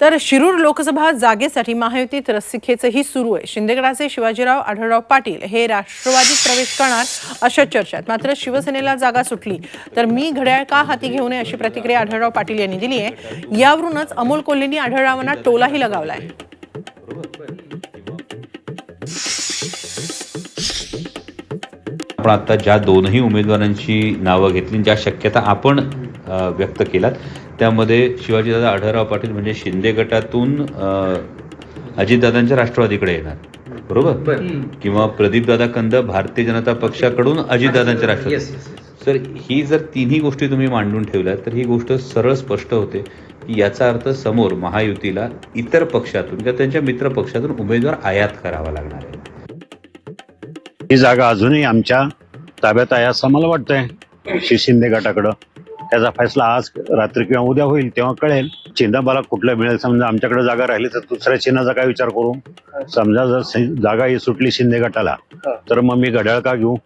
तर शिरूर लोकसभा जागेसाठी महायुतीत रस्सीखेचही सुरू आहे. शिंदेगडाचे शिवाजीराव आढळराव पाटील हे राष्ट्रवादीत प्रवेश करणार अशा चर्चा मात्र शिवसेनेला जागा सुटली. तर मी घड्याळ का हाती घेऊ नये अशी प्रतिक्रिया आढळराव पाटील यांनी दिली आहे. यावरूनच अमोल कोल्हेंनी आढळरावांना टोलाही लगावलाय. आपण आता ज्या दोनही उमेदवारांची नावं घेतली ज्या शक्यता आपण व्यक्त केल्यात त्यामध्ये शिवाजीदादा आढळराव पाटील म्हणजे शिंदे गटातून अजितदादांच्या राष्ट्रवादीकडे येणार. बरोबर? किंवा प्रदीपदादा कंद भारतीय जनता पक्षाकडून अजितदादांच्या राष्ट्रवादी. सर ही जर तिन्ही गोष्टी तुम्ही मांडून ठेवल्या तर ही गोष्ट सरळ स्पष्ट होते की याचा अर्थ समोर महायुतीला इतर पक्षातून किंवा त्यांच्या मित्र पक्षातून उमेदवार आयात करावा लागणार आहे. ही जागा अजूनही आमच्या ताब्यात आहे असं मला वाटतंय. श्री शिंदे गटाकडं. त्याचा फैसला आज रात्री किंवा उद्या होईल तेव्हा कळेल. चिन्ह मला कुठलं मिळेल? समजा आमच्याकडे जागा राहिली तर दुसऱ्या चिन्हाचा काय विचार करू? समजा जर जागा ही सुटली शिंदे गटाला तर मग मी घड्याळ का घेऊ?